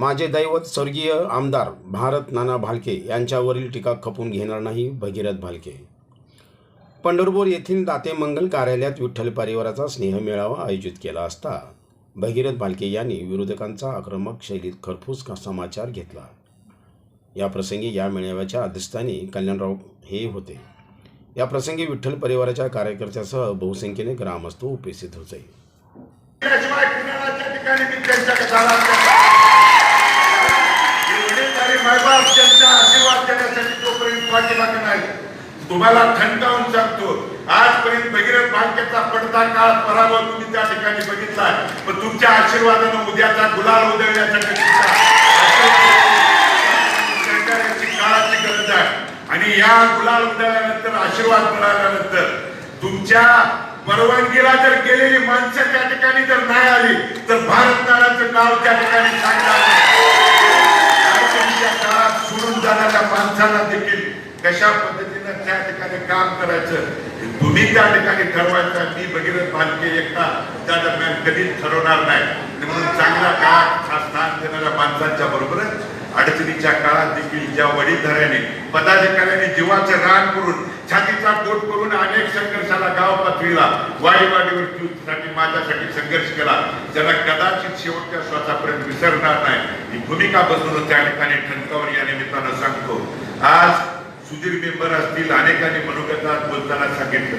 माझे दैवत स्वर्गीय आमदार भारत नाना भालके यांच्यावरील टीका खपून घेणार नाही भगीरथ भालके. पंढरपूर येथील दाते मंगल कार्यालयात विठ्ठल परिवाराचा स्नेहमेळावा आयोजित केला असता भगीरथ भालके यांनी विरोधकांचा आक्रमक शैलीत खरफूस का समाचार घेतला? या प्रसंगी या मेळाव्याच्या अध्यक्षस्थानी कल्याणराव हे होते. या प्रसंगी विठ्ठल परिवाराच्या कार्यकर्त्यासह बहुसंख्येने ग्रामस्थ उपस्थित होते त्याशिवाय कुणाच्या ठिकाणी मी त्यांच्या कथाला वडीलधारी मायबाप त्यांचा आशीर्वाद देण्यासाठी तोपर्यंत पाठीमागे नाही तुम्हाला थंडावून सांगतो. आजपर्यंत भगीरथ भाग्याचा पडता काळ पराभव तुम्ही त्या ठिकाणी बघितलाय पण तुमच्या आशीर्वादानं उद्याचा गुलाल उधळण्यासाठी तुमचा काळाची गरज आहे. आणि या गुलाल उधळल्यानंतर आशीर्वाद मिळाल्यानंतर तुमच्या परवानगीला जर गेलेली माणसं त्या ठिकाणी जर नाही आली तर भारत नाराचं नाव त्या ठिकाणी सांगणार काळात सोडून जाणाऱ्या माणसाला देखील कशा पद्धतीने त्या ठिकाणी काम करायचं तुम्ही त्या ठिकाणी ठरवायचं. मी भगीरथ भालके एकटा त्या दरम्यान कधीच ठरवणार नाही. आणि म्हणून चांगल्या काळात स्थान देणाऱ्या माणसांच्या बरोबरच अडचणीच्या काळात देखील ज्या वडीलधाऱ्याने पदाधिकाऱ्यांनी जीवाचं रान करून छातीचा पोट करून अनेक संघर्षाला गाव पातळीला वाईवाडीवर साठी माझ्यासाठी संघर्ष केला. ज्याला कदाचित शेवटच्या श्वासापर्यंत विसरणार नाही. ही भूमिका बसून त्या ठिकाणी ठणकावर या निमित्तानं सांगतो. आज सुधीर मेंबर असतील अनेकांनी मनोगतात बोलताना सांगितलं.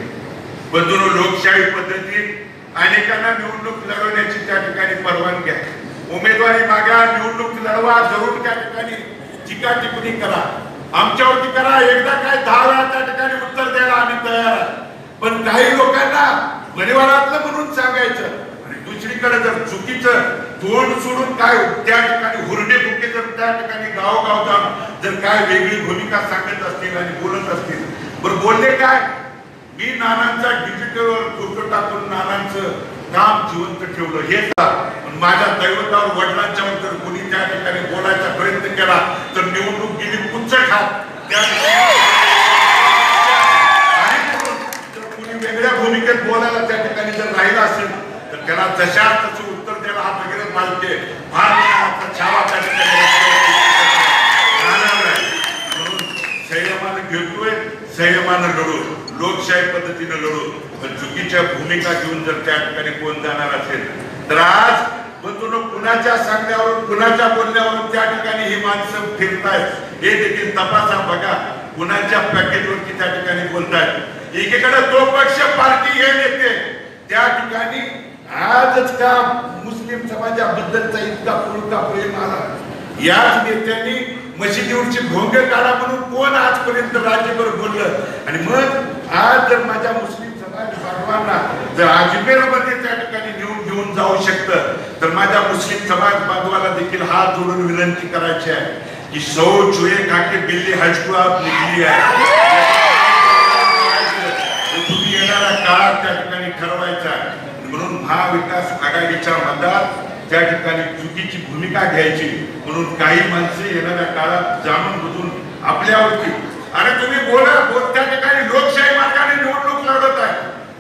बंधून लोकशाही पद्धतीत अनेकांना निवडणूक लढवण्याची त्या ठिकाणी परवानगी आहे. उमेदवारी मागा निवडणूक लढवा जरूर त्या ठिकाणी टीका टिप्पणी करा. आमच्यावरती करा एकदा काय दहा वेळा त्या ठिकाणी उत्तर द्यायला आम्ही तयार पण काही लोकांना परिवारातलं म्हणून सांगायचं आणि दुसरीकडे जर चुकीचं तोंड सोडून काय त्या ठिकाणी हुरडे बुके जर त्या ठिकाणी गावोगाव जाऊन काय वेगळी भूमिका सांगत असतील आणि बोलत असतील? बरं बोलले काय? मी नानांचा डिजिटलवर फोटो टाकून नानांचं काम जिवंत ठेवलं. हे पण माझ्या दैवतावर वडिलांच्या जर कोणी त्या ठिकाणी बोलायचा प्रयत्न केला तर निवडणूक गेली उच्च खात त्या जर कोणी वेगळ्या भूमिकेत बोलायला त्या ठिकाणी जर राहिला असेल तर त्याला जशा तसं उत्तर द्यायला हा वगैरे मालके. भारताचा छावा संयमानं लढू लोकशाही पद्धतीनं लढू पण चुकीच्या भूमिका घेऊन जर त्या ठिकाणी कोण जाणार असेल तर आज बंधून कुणाच्या सांगण्यावरून कुणाच्या बोलण्यावरून त्या ठिकाणी ही माणसं फिरतायत हे देखील तपासा बघा कुणाच्या पॅकेजवरती त्या ठिकाणी बोलतायत. एकीकडे तो पक्ष पार्टी हे नेते त्या ठिकाणी आजच का मुस्लिम समाजाबद्दलचा इतका पुरका प्रेम आला? याच नेत्यांनी मशिदीवरची भोंग काढा म्हणून कोण आजपर्यंत राज्यभर बोललं? आणि मग आज जर माझ्या मुस्लिम समाज बांधवांना जर अजमेरमध्ये त्या ठिकाणी घेऊन घेऊन जाऊ शकतं तर माझ्या मुस्लिम समाज बांधवाला देखील हात जोडून विनंती करायची आहे की सौ चुहे खाके बिल्ली हजको आप निघली आहे. तुम्ही येणारा काळ त्या ठिकाणी ठरवायचा म्हणून महाविकास आघाडीच्या मतात त्या ठिकाणी चुकीची भूमिका घ्यायची म्हणून काही माणसे येणाऱ्या काळात जाणून बुजून आपल्यावरती अरे तुम्ही बोला बोल त्या ठिकाणी लोकशाही मार्गाने निवडणूक लढत आहे.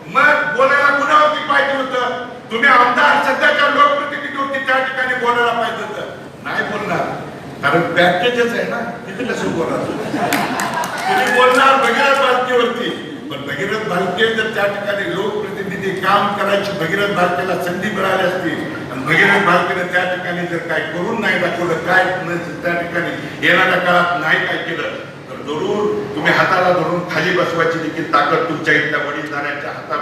मग बोलायला कुणावरती पाहिजे होतं? तुम्ही आमदार सध्याच्या लोकप्रतिनिधीवरती त्या ठिकाणी बोलायला पाहिजे होतं. नाही बोलणार. कारण पॅकेजच आहे ना. किती कसं बोलणार? तुम्ही बोलणार भगीरथ भारतीवरती पण भगीरथ भारतीय जर त्या ठिकाणी लोकप्रतिनिधी काम करायची भगीरथ भारतीला संधी मिळाली असती म्हणजे भगीरथ भालकेने त्या ठिकाणी जर काय करून नाही दाखवलं काय त्या ठिकाणी येणाऱ्या काळात नाही काय केलं तर जरूर तुम्ही हाताला धरून खाली बसवायची देखील ताकद तुमच्या इथल्या वडीलधाऱ्यांच्या हातात